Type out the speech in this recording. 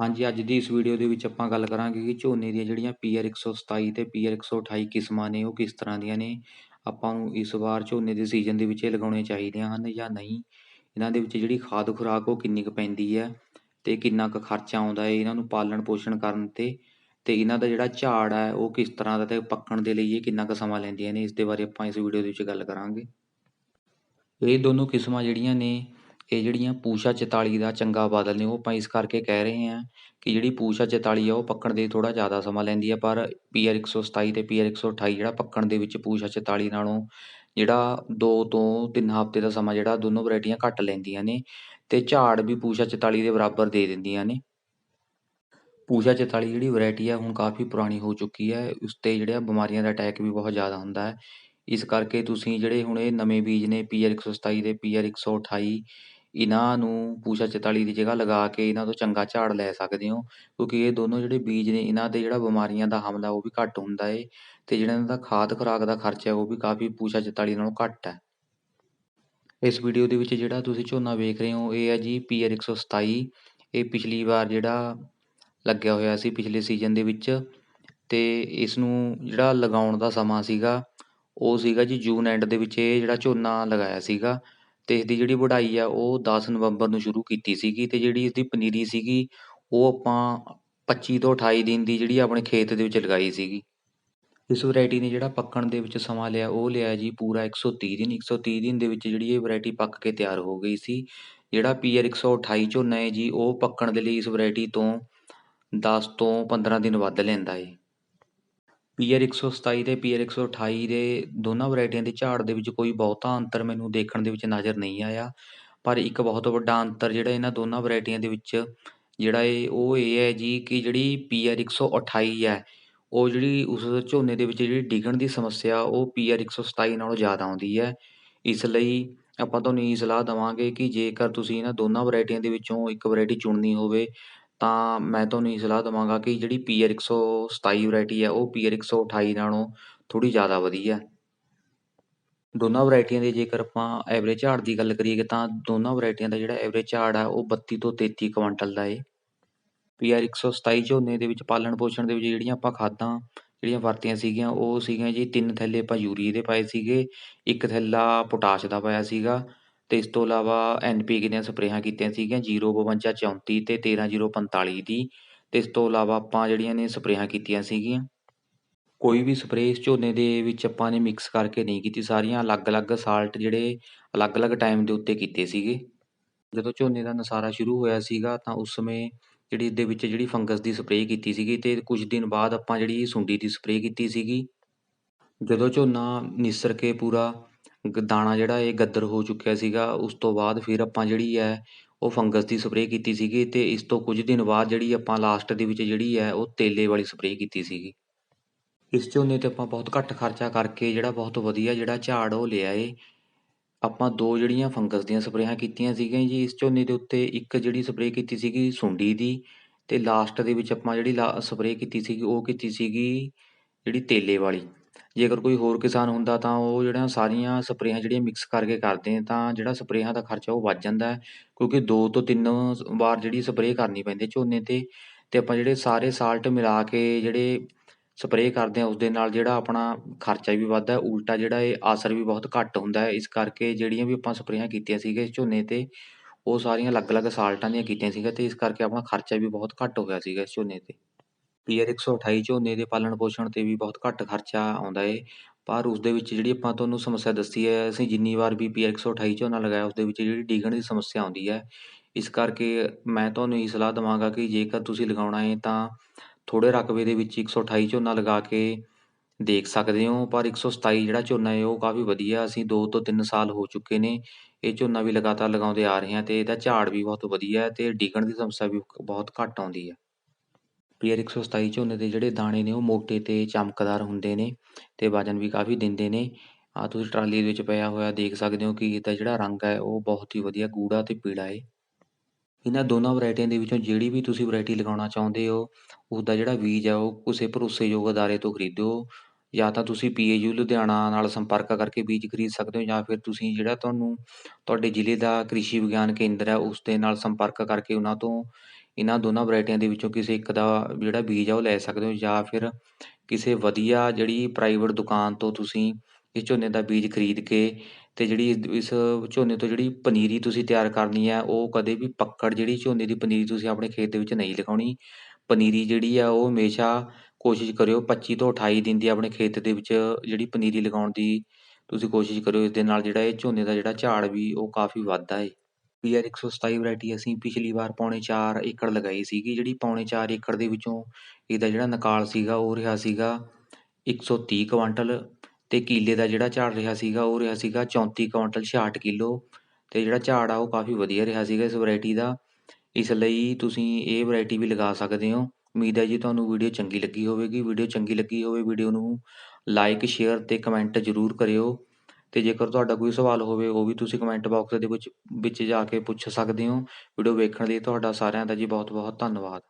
ਹਾਂਜੀ, ਅੱਜ ਦੀ ਇਸ ਵੀਡੀਓ ਦੇ ਵਿੱਚ ਆਪਾਂ ਗੱਲ ਕਰਾਂਗੇ ਕਿ ਝੋਨੇ ਦੀਆਂ ਜਿਹੜੀਆਂ ਪੀਆਰ 127 ਤੇ ਪੀਆਰ 128 ਕਿਸਮਾਂ ਨੇ, ਉਹ ਕਿਸ ਤਰ੍ਹਾਂ ਦੀਆਂ ਨੇ? ਆਪਾਂ ਨੂੰ ਇਸ ਵਾਰ ਝੋਨੇ ਦੇ ਸੀਜ਼ਨ ਦੇ ਵਿੱਚ ਇਹ ਲਗਾਉਣੇ ਚਾਹੀਦੀਆਂ ਹਨ ਜਾਂ ਨਹੀਂ? ਇਹਨਾਂ ਦੇ ਵਿੱਚ ਜਿਹੜੀ ਖਾਦ ਖੁਰਾਕ ਉਹ ਕਿੰਨੀ ਕੁ ਪੈਂਦੀ ਹੈ ਤੇ ਕਿੰਨਾ ਕੁ ਖਰਚਾ ਆਉਂਦਾ ਹੈ, ਇਹਨਾਂ ਨੂੰ ਪਾਲਣ ਪੋਸ਼ਣ ਕਰਨ ਤੇ ਤੇ ਇਹਨਾਂ ਦਾ ਜਿਹੜਾ ਝਾੜ ਹੈ, ਉਹ ਕਿਸ ਤਰ੍ਹਾਂ ਦਾ ਤੇ ਪੱਕਣ ਦੇ ਲਈ ਇਹ ਕਿੰਨਾ ਕੁ ਸਮਾਂ ਲੈਂਦੀਆਂ ਨੇ? ਇਸ ਦੇ ਬਾਰੇ ਆਪਾਂ ਇਸ ਵੀਡੀਓ ਦੇ ਵਿੱਚ ਗੱਲ ਕਰਾਂਗੇ। ਇਹ ਦੋਨੋਂ ਕਿਸਮਾਂ ਜਿਹੜੀਆਂ ਨੇ ਇਹ ਜਿਹੜੀਆਂ ਪੂਸ਼ਾ 44 ਦਾ ਚੰਗਾ ਬਾਦਲ ਨੇ, ਉਹ ਆਪਾਂ ਇਸ ਕਰਕੇ ਕਹਿ ਰਹੇ ਹਾਂ ਕਿ ਜਿਹੜੀ ਪੂਸ਼ਾ 44 ਆ, ਉਹ ਪੱਕਣ ਦੇ ਥੋੜ੍ਹਾ ਜ਼ਿਆਦਾ ਸਮਾਂ ਲੈਂਦੀ ਹੈ ਪਰ ਪੀ ਆਰ ਇੱਕ ਸੌ ਸਤਾਈ ਅਤੇ ਪੀ ਆਰ ਇੱਕ ਸੌ ਅਠਾਈ ਜਿਹੜਾ ਪੱਕਣ ਦੇ ਵਿੱਚ ਪੂਸ਼ਾ 44 ਨਾਲੋਂ ਜਿਹੜਾ ਦੋ ਤੋਂ ਤਿੰਨ ਹਫ਼ਤੇ ਦਾ ਸਮਾਂ ਜਿਹੜਾ, ਦੋਨੋਂ ਵਰਾਇਟੀਆਂ ਘੱਟ ਲੈਂਦੀਆਂ ਨੇ ਅਤੇ ਝਾੜ ਵੀ ਪੂਸ਼ਾ 44 ਦੇ ਬਰਾਬਰ ਦੇ ਦਿੰਦੀਆਂ ਨੇ। ਪੂਸ਼ਾ 44 ਜਿਹੜੀ ਵੈਰਾਈਟੀ ਆ, ਹੁਣ ਕਾਫੀ ਪੁਰਾਣੀ ਹੋ ਚੁੱਕੀ ਹੈ ਉਸ ਤੇ ਜਿਹੜਾ ਬਿਮਾਰੀਆਂ ਦਾ ਅਟੈਕ ਵੀ ਬਹੁਤ ਜ਼ਿਆਦਾ ਹੁੰਦਾ ਹੈ। ਇਸ ਕਰਕੇ ਤੁਸੀਂ ਜਿਹੜੇ ਹੁਣ ਇਹ ਨਵੇਂ ਬੀਜ ਨੇ ਪੀ ਆਰ ਇੱਕ ਸੌ ਸਤਾਈ ਅਤੇ ਪੀ ਆਰ ਇੱਕ ਸੌ ਅਠਾਈ ਇਹਨਾਂ ਨੂੰ ਪੂਸ਼ਾ 44 ਦੀ ਜਗ੍ਹਾ ਲਗਾ ਕੇ ਇਹਨਾਂ ਤੋਂ ਚੰਗਾ ਝਾੜ ਲੈ ਸਕਦੇ ਹੋ, ਕਿਉਂਕਿ ਇਹ ਦੋਨੋਂ ਜਿਹੜੇ ਬੀਜ ਨੇ, ਇਹਨਾਂ 'ਤੇ ਜਿਹੜਾ ਬਿਮਾਰੀਆਂ ਦਾ ਹਮਲਾ ਉਹ ਵੀ ਘੱਟ ਹੁੰਦਾ ਏ ਅਤੇ ਜਿਹੜਾ ਇਹਨਾਂ ਦਾ ਖਾਦ ਖੁਰਾਕ ਦਾ ਖਰਚਾ ਉਹ ਵੀ ਕਾਫੀ ਪੂਸ਼ਾ 44 ਨਾਲੋਂ ਘੱਟ ਹੈ। ਇਸ ਵੀਡੀਓ ਦੇ ਵਿੱਚ ਜਿਹੜਾ ਤੁਸੀਂ ਝੋਨਾ ਵੇਖ ਰਹੇ ਹੋ, ਇਹ ਹੈ ਜੀ ਪੀਅਰ ਇੱਕ ਸੌ ਸਤਾਈ। ਇਹ ਪਿਛਲੀ ਵਾਰ ਜਿਹੜਾ ਲੱਗਿਆ ਹੋਇਆ ਸੀ, ਪਿਛਲੇ ਸੀਜ਼ਨ ਦੇ ਵਿੱਚ ਤੇ ਇਸ ਨੂੰ ਜਿਹੜਾ ਲਗਾਉਣ ਦਾ ਸਮਾਂ ਸੀਗਾ, ਉਹ ਸੀਗਾ ਜੀ ਜੂਨ ਐਂਡ ਦੇ ਵਿੱਚ ਇਹ ਜਿਹੜਾ ਝੋਨਾ ਲਗਾਇਆ ਸੀਗਾ। ਅਤੇ ਇਸ ਦੀ ਜਿਹੜੀ ਵਢਾਈ ਆ, ਉਹ ਦਸ ਨਵੰਬਰ ਨੂੰ ਸ਼ੁਰੂ ਕੀਤੀ ਸੀਗੀ ਅਤੇ ਜਿਹੜੀ ਇਸਦੀ ਪਨੀਰੀ ਸੀਗੀ, ਉਹ ਆਪਾਂ 25 ਤੋਂ 28 ਦਿਨ ਦੀ ਜਿਹੜੀ ਆਪਣੇ ਖੇਤ ਦੇ ਵਿੱਚ ਲਗਾਈ ਸੀਗੀ। ਇਸ ਵਰਾਇਟੀ ਨੇ ਜਿਹੜਾ ਪੱਕਣ ਦੇ ਵਿੱਚ ਸਮਾਂ ਲਿਆ, ਉਹ ਲਿਆ ਜੀ ਪੂਰਾ 130 ਦਿਨ। 130 ਦਿਨ ਦੇ ਵਿੱਚ ਜਿਹੜੀ ਇਹ ਵਰਾਇਟੀ ਪੱਕ ਕੇ ਤਿਆਰ ਹੋ ਗਈ ਸੀ। ਜਿਹੜਾ ਪੀਅਰ ਇੱਕ ਸੌ ਅਠਾਈ ਝੋਨਾ ਹੈ ਜੀ, ਉਹ ਪੱਕਣ ਦੇ ਲਈ ਇਸ ਵਰਾਇਟੀ ਤੋਂ ਦਸ ਤੋਂ 15 ਦਿਨ ਵੱਧ ਲੈਂਦਾ ਏ। ਪੀਆਰ 127 ਤੇ ਪੀਆਰ 128 ਦੇ ਦੋਨਾਂ ਵੈਰਾਈਟੀਆਂ ਦੇ ਝਾੜ ਦੇ ਵਿੱਚ ਕੋਈ ਬਹੁਤਾ ਅੰਤਰ ਮੈਨੂੰ ਦੇਖਣ ਦੇ ਵਿੱਚ ਨਜ਼ਰ ਨਹੀਂ ਆਇਆ। ਪਰ ਇੱਕ ਬਹੁਤ ਵੱਡਾ ਅੰਤਰ ਜਿਹੜਾ ਇਹਨਾਂ ਦੋਨਾਂ ਵੈਰਾਈਟੀਆਂ ਦੇ ਵਿੱਚ, ਜਿਹੜਾ ਇਹ, ਉਹ ਇਹ ਹੈ ਜੀ ਕਿ ਜਿਹੜੀ ਪੀਆਰ 128 ਹੈ, ਉਹ ਜਿਹੜੀ ਉਸ ਝੋਨੇ ਦੇ ਵਿੱਚ ਜਿਹੜੀ ਡਿੱਗਣ ਦੀ ਸਮੱਸਿਆ, ਉਹ ਪੀਆਰ 127 ਨਾਲੋਂ ਜ਼ਿਆਦਾ ਆਉਂਦੀ ਹੈ। ਇਸ ਲਈ ਆਪਾਂ ਤੁਹਾਨੂੰ ਇਹ ਸਲਾਹ ਦੇਵਾਂਗੇ ਕਿ ਜੇਕਰ ਤੁਸੀਂ ਇਹਨਾਂ ਦੋਨਾਂ ਵੈਰਾਈਟੀਆਂ ਦੇ ਵਿੱਚੋਂ ਇੱਕ ਵੈਰਾਈਟੀ ਚੁਣਨੀ ਹੋਵੇ ਤਾਂ ਮੈਂ ਤੁਹਾਨੂੰ ਇਹ ਸਲਾਹ ਦੇਵਾਂਗਾ ਕਿ ਜਿਹੜੀ ਪੀਆਰ 127 ਵੈਰਾਈਟੀ ਹੈ, ਉਹ ਪੀਆਰ 128 ਨਾਲੋਂ ਥੋੜ੍ਹੀ ਜ਼ਿਆਦਾ ਵਧੀਆ ਦੋਨਾਂ ਵੈਰਾਈਟੀਆਂ ਦੀ ਜੇਕਰ ਆਪਾਂ ਐਵਰੇਜ ਝਾੜ ਦੀ ਗੱਲ ਕਰੀਏ ਤਾਂ ਦੋਨਾਂ ਵੈਰਾਈਟੀਆਂ ਦਾ ਜਿਹੜਾ ਐਵਰੇਜ ਝਾੜ ਆ ਉਹ 32 ਤੋਂ 33 ਕੁਆਂਟਲ ਦਾ ਏ। ਪੀ ਪੀਆਰ 127 ਝੋਨੇ ਦੇ ਵਿੱਚ ਪਾਲਣ ਪੋਸ਼ਣ ਦੇ ਵਿੱਚ ਜਿਹੜੀਆਂ ਆਪਾਂ ਖਾਦਾਂ, ਜਿਹੜੀਆਂ ਵਰਤੀਆਂ ਸੀਗੀਆਂ, ਉਹ ਸੀਗੀਆਂ ਜੀ ਤਿੰਨ ਥੈਲੇ ਆਪਾਂ ਯੂਰੀਏ ਦੇ ਪਾਏ ਸੀਗੇ, ਇੱਕ ਥੈਲਾ ਪੋਟਾਸ਼ ਦਾ ਪਾਇਆ ਸੀਗਾ ਅਤੇ ਇਸ ਤੋਂ ਇਲਾਵਾ ਐੱਨ ਪੀ ਕੇ ਦੀਆਂ ਸਪਰੇਹਾਂ ਕੀਤੀਆਂ ਸੀਗੀਆਂ? ਜੀਰੋ ਬਵੰਜਾ ਚੌਂਤੀ ਅਤੇ ਤੇਰ੍ਹਾਂ ਜੀਰੋ ਪੰਤਾਲੀ ਦੀ। ਅਤੇ ਇਸ ਤੋਂ ਇਲਾਵਾ ਆਪਾਂ ਜਿਹੜੀਆਂ ਨੇ ਸਪਰੇਹਾਂ ਕੀਤੀਆਂ ਸੀਗੀਆਂ, ਕੋਈ ਵੀ ਸਪਰੇਅ ਇਸ ਝੋਨੇ ਦੇ ਵਿੱਚ ਆਪਾਂ ਨੇ ਮਿਕਸ ਕਰਕੇ ਨਹੀਂ ਕੀਤੀ, ਸਾਰੀਆਂ ਅਲੱਗ-ਅਲੱਗ ਸਾਲਟ ਜਿਹੜੇ ਅਲੱਗ-ਅਲੱਗ ਟਾਈਮ ਦੇ ਉੱਤੇ ਕੀਤੇ ਸੀਗੇ। ਜਦੋਂ ਝੋਨੇ ਦਾ ਨਸਾਰਾ ਸ਼ੁਰੂ ਹੋਇਆ ਸੀਗਾ, ਤਾਂ ਉਸ ਸਮੇਂ ਜਿਹੜੀ ਇਹਦੇ ਵਿੱਚ ਜਿਹੜੀ ਫੰਗਸ ਦੀ ਸਪਰੇਅ ਕੀਤੀ ਸੀਗੀ ਅਤੇ ਕੁਝ ਦਿਨ ਬਾਅਦ ਆਪਾਂ ਜਿਹੜੀ ਸੁੰਡੀ ਦੀ ਸਪਰੇਅ ਕੀਤੀ ਸੀਗੀ। ਜਦੋਂ ਝੋਨਾ ਨਿਸਰ ਕੇ ਪੂਰਾ ਦਾਣਾ ਜਿਹੜਾ ਇਹ ਗੱਦਰ ਹੋ ਚੁੱਕਿਆ ਸੀਗਾ, ਉਸ ਤੋਂ ਬਾਅਦ ਫਿਰ ਆਪਾਂ ਜਿਹੜੀ ਹੈ, ਉਹ ਫੰਗਸ ਦੀ ਸਪਰੇਅ ਕੀਤੀ ਸੀਗੀ ਅਤੇ ਇਸ ਤੋਂ ਕੁਝ ਦਿਨ ਬਾਅਦ ਜਿਹੜੀ ਆਪਾਂ ਲਾਸਟ ਦੇ ਵਿੱਚ ਜਿਹੜੀ ਹੈ, ਉਹ ਤੇਲੇ ਵਾਲੀ ਸਪਰੇਅ ਕੀਤੀ ਸੀਗੀ। ਇਸ ਝੋਨੇ ਤੇ ਆਪਾਂ ਬਹੁਤ ਘੱਟ ਖਰਚਾ ਕਰਕੇ ਜਿਹੜਾ ਬਹੁਤ ਵਧੀਆ ਜਿਹੜਾ ਝਾੜ ਉਹ ਲਿਆ ਏ। ਆਪਾਂ ਦੋ ਜਿਹੜੀਆਂ ਫੰਗਸ ਦੀਆਂ ਸਪਰੇਹਾਂ ਕੀਤੀਆਂ ਸੀਗੀਆਂ ਜੀ, ਇਸ ਝੋਨੇ ਦੇ ਉੱਤੇ ਇੱਕ ਜਿਹੜੀ ਸਪਰੇਅ ਕੀਤੀ ਸੀਗੀ ਸੁੰਡੀ ਦੀ ਅਤੇ ਲਾਸਟ ਦੇ ਵਿੱਚ ਆਪਾਂ ਜਿਹੜੀ ਲਾ, ਸਪਰੇਅ ਕੀਤੀ ਸੀਗੀ, ਉਹ ਕੀਤੀ ਸੀਗੀ ਜਿਹੜੀ ਤੇਲੇ ਵਾਲੀ। ਜੇਕਰ ਕੋਈ ਹੋਰ ਕਿਸਾਨ ਹੁੰਦਾ ਤਾਂ ਉਹ ਜਿਹੜਾ ਸਾਰੀਆਂ ਸਪਰੇਹਾਂ ਜਿਹੜੀਆਂ ਮਿਕਸ ਕਰਕੇ ਕਰਦੇ ਤਾਂ ਜਿਹੜਾ ਸਪਰੇਹਾਂ ਦਾ ਖਰਚਾ ਉਹ ਵੱਧ ਜਾਂਦਾ ਕਿਉਂਕਿ ਦੋ ਤੋਂ ਤਿੰਨ ਵਾਰ ਜਿਹੜੀ ਸਪਰੇਅ ਕਰਨੀ ਪੈਂਦੀ ਝੋਨੇ ਤੇ ਅਤੇ ਆਪਾਂ ਜਿਹੜੇ ਸਾਰੇ ਸਾਲਟ ਮਿਲਾ ਕੇ ਜਿਹੜੇ ਸਪਰੇਅ ਕਰਦੇ ਹਾਂ ਉਸ ਦੇ ਨਾਲ ਜਿਹੜਾ ਆਪਣਾ ਖਰਚਾ ਵੀ ਵੱਧਦਾ ਉਲਟਾ ਜਿਹੜਾ ਇਹ ਅਸਰ ਵੀ ਬਹੁਤ ਘੱਟ ਹੁੰਦਾ ਇਸ ਕਰਕੇ ਜਿਹੜੀਆਂ ਵੀ ਆਪਾਂ ਸਪਰੇਆਂ ਕੀਤੀਆਂ ਸੀਗੀਆਂ ਝੋਨੇ ਤੇ, ਉਹ ਸਾਰੀਆਂ ਅਲੱਗ-ਅਲੱਗ ਸਾਲਟਾਂ ਦੀਆਂ ਕੀਤੀਆਂ ਸੀਗੀਆਂ ਅਤੇ ਇਸ ਕਰਕੇ ਆਪਣਾ ਖਰਚਾ ਵੀ ਬਹੁਤ ਘੱਟ ਹੋਇਆ ਸੀਗਾ ਇਸ ਝੋਨੇ ਤੇ। ਪੀਆਰ 128 ਝੋਨੇ ਦੇ ਪਾਲਣ ਪੋਸ਼ਣ ਤੇ ਵੀ ਬਹੁਤ ਘੱਟ ਖਰਚਾ ਆਉਂਦਾ ਏ। ਪਰ ਉਸ ਦੇ ਵਿੱਚ ਜਿਹੜੀ ਆਪਾਂ ਤੁਹਾਨੂੰ ਸਮੱਸਿਆ ਦੱਸੀ ਹੈ, ਅਸੀਂ ਜਿੰਨੀ ਵਾਰ ਵੀ ਪੀਆਰ 128 ਝੋਨਾ ਲਗਾਇਆ ਉਸ ਦੇ ਵਿੱਚ ਜਿਹੜੀ ਡਿੱਗਣ ਦੀ ਸਮੱਸਿਆ ਆਉਂਦੀ ਹੈ। ਇਸ ਕਰਕੇ ਮੈਂ ਤੁਹਾਨੂੰ ਇਹੀ ਸਲਾਹ ਦੇਵਾਂਗਾ ਕਿ ਜੇਕਰ ਤੁਸੀਂ ਲਗਾਉਣਾ ਹੈ ਤਾਂ ਥੋੜ੍ਹੇ ਰਕਬੇ ਦੇ ਵਿੱਚ 128 ਝੋਨਾ ਲਗਾ ਕੇ ਦੇਖ ਸਕਦੇ ਹੋ। ਪਰ 127 ਜਿਹੜਾ ਝੋਨਾ ਹੈ ਉਹ ਕਾਫੀ ਵਧੀਆ ਅਸੀਂ 2 ਤੋਂ 3 ਸਾਲ ਹੋ ਚੁੱਕੇ ਨੇ। ਇਹ ਝੋਨਾ ਵੀ ਲਗਾਤਾਰ ਲਗਾਉਂਦੇ ਆ ਰਹੇ ਹਾਂ ਅਤੇ ਇਹਦਾ ਝਾੜ ਵੀ ਬਹੁਤ ਵਧੀਆ ਹੈ ਤੇ ਡਿੱਗਣ ਦੀ ਸਮੱਸਿਆ ਵੀ ਬਹੁਤ ਘੱਟ ਆਉਂਦੀ ਹੈ। ਪੀਆਰ 127 ਝੋਨੇ ਦੇ ਜਿਹੜੇ ਦਾਣੇ ਨੇ ਉਹ ਮੋਟੇ ਤੇ ਚਮਕਦਾਰ ਹੁੰਦੇ ਨੇ ਅਤੇ ਵਜਨ ਵੀ ਕਾਫੀ ਦਿੰਦੇ ਨੇ। ਆ ਤੁਸੀਂ ਟਰਾਲੀ ਦੇ ਵਿੱਚ ਪਿਆ ਹੋਇਆ ਦੇਖ ਸਕਦੇ ਹੋ ਕਿ ਇਹਦਾ ਜਿਹੜਾ ਰੰਗ ਹੈ ਉਹ ਬਹੁਤ ਹੀ ਵਧੀਆ ਗੂੜਾ ਤੇ ਪੀਲਾ ਹੈ ਇਹਨਾਂ ਦੋਨਾਂ ਵਰਾਇਟੀਆਂ ਦੇ ਵਿੱਚੋਂ ਜਿਹੜੀ ਵੀ ਤੁਸੀਂ ਵੈਰਾਈਟੀ ਲਗਾਉਣਾ ਚਾਹੁੰਦੇ ਹੋ, ਉਸਦਾ ਜਿਹੜਾ ਬੀਜ ਹੈ ਉਹ ਕਿਸੇ ਭਰੋਸੇਯੋਗ ਅਦਾਰੇ ਤੋਂ ਖਰੀਦੋ। ਜਾਂ ਤਾਂ ਤੁਸੀਂ ਪੀਏਯੂ ਲੁਧਿਆਣਾ ਨਾਲ ਸੰਪਰਕ ਕਰਕੇ ਬੀਜ ਖਰੀਦ ਸਕਦੇ ਹੋ ਜਾਂ ਫਿਰ ਤੁਸੀਂ ਜਿਹੜਾ ਤੁਹਾਨੂੰ ਤੁਹਾਡੇ ਜ਼ਿਲ੍ਹੇ ਦਾ ਕ੍ਰਿਸ਼ੀ ਵਿਗਿਆਨ ਕੇਂਦਰ ਹੈ ਉਸ ਦੇ ਨਾਲ ਸੰਪਰਕ ਕਰਕੇ ਉਹਨਾਂ ਤੋਂ ਇਹਨਾਂ ਦੋਨਾਂ ਵਰਾਇਟੀਆਂ ਦੇ ਵਿੱਚੋਂ ਕਿਸੇ ਇੱਕ ਦਾ ਜਿਹੜਾ ਬੀਜ ਆ ਉਹ ਲੈ ਸਕਦੇ ਹੋ ਜਾਂ ਫਿਰ ਕਿਸੇ ਵਧੀਆ ਜਿਹੜੀ ਪ੍ਰਾਈਵੇਟ ਦੁਕਾਨ ਤੋਂ ਤੁਸੀਂ ਇਹ ਝੋਨੇ ਦਾ ਬੀਜ ਖਰੀਦ ਕੇ ਅਤੇ ਜਿਹੜੀ ਇਸ ਝੋਨੇ ਤੋਂ ਜਿਹੜੀ ਪਨੀਰੀ ਤੁਸੀਂ ਤਿਆਰ ਕਰਨੀ ਹੈ, ਉਹ ਕਦੇ ਵੀ ਪੱਕੜ ਜਿਹੜੀ ਝੋਨੇ ਦੀ ਪਨੀਰੀ ਤੁਸੀਂ ਆਪਣੇ ਖੇਤ ਦੇ ਵਿੱਚ ਨਹੀਂ ਲਗਾਉਣੀ। ਪਨੀਰੀ ਜਿਹੜੀ ਆ, ਉਹ ਹਮੇਸ਼ਾ ਕੋਸ਼ਿਸ਼ ਕਰਿਓ ਪੱਚੀ ਤੋਂ ਅਠਾਈ ਦਿਨ ਦੀ ਆਪਣੇ ਖੇਤ ਦੇ ਵਿੱਚ ਜਿਹੜੀ ਪਨੀਰੀ ਲਗਾਉਣ ਦੀ ਤੁਸੀਂ ਕੋਸ਼ਿਸ਼ ਕਰਿਓ, ਇਸ ਦੇ ਨਾਲ ਜਿਹੜਾ ਇਹ ਝੋਨੇ ਦਾ ਜਿਹੜਾ ਝਾੜ ਵੀ ਉਹ ਕਾਫੀ ਵੱਧਦਾ ਹੈ ਪੀ ਆਰ ਇੱਕ ਸੌ ਸਤਾਈ ਵਰਾਇਟੀ ਅਸੀਂ ਪਿਛਲੀ ਵਾਰ ਪੌਣੇ ਚਾਰ ਏਕੜ ਲਗਾਈ ਸੀਗੀ, ਜਿਹੜੀ ਪੌਣੇ ਚਾਰ ਏਕੜ ਦੇ ਵਿੱਚੋਂ ਇਹਦਾ ਜਿਹੜਾ ਨਿਕਾਲ ਸੀਗਾ ਉਹ ਰਿਹਾ ਸੀਗਾ ਇੱਕ ਸੌ ਤੀਹ ਕੁਆਂਟਲ ਅਤੇ ਕੀਲੇ ਦਾ ਜਿਹੜਾ ਝਾੜ ਰਿਹਾ ਸੀਗਾ ਉਹ ਰਿਹਾ ਸੀਗਾ ਚੌਂਤੀ ਕੁਆਂਟਲ ਛਿਆਹਠ ਕਿੱਲੋ ਅਤੇ ਜਿਹੜਾ ਝਾੜ ਆ ਉਹ ਕਾਫੀ ਵਧੀਆ ਰਿਹਾ ਸੀਗਾ ਇਸ ਵਰਾਇਟੀ ਦਾ। ਇਸ ਲਈ ਤੁਸੀਂ ਇਹ ਵਰਾਇਟੀ ਵੀ ਲਗਾ ਸਕਦੇ ਹੋ। ਉਮੀਦ ਹੈ ਜੀ ਤੁਹਾਨੂੰ ਵੀਡੀਓ ਚੰਗੀ ਲੱਗੀ ਹੋਵੇਗੀ। ਵੀਡੀਓ ਚੰਗੀ ਲੱਗੀ ਹੋਵੇ ਵੀਡੀਓ ਨੂੰ ਲਾਈਕ, ਸ਼ੇਅਰ ਅਤੇ ਕਮੈਂਟ ਜ਼ਰੂਰ ਕਰਿਓ। ਅਤੇ ਜੇਕਰ ਤੁਹਾਡਾ ਕੋਈ ਸਵਾਲ ਹੋਵੇ, ਉਹ ਵੀ ਤੁਸੀਂ ਕਮੈਂਟ ਬਾਕਸ ਦੇ ਵਿੱਚ ਵਿੱਚ ਜਾ ਕੇ ਪੁੱਛ ਸਕਦੇ ਹੋ। ਵੀਡੀਓ ਵੇਖਣ ਲਈ ਤੁਹਾਡਾ ਸਾਰਿਆਂ ਦਾ ਜੀ ਬਹੁਤ ਬਹੁਤ ਧੰਨਵਾਦ।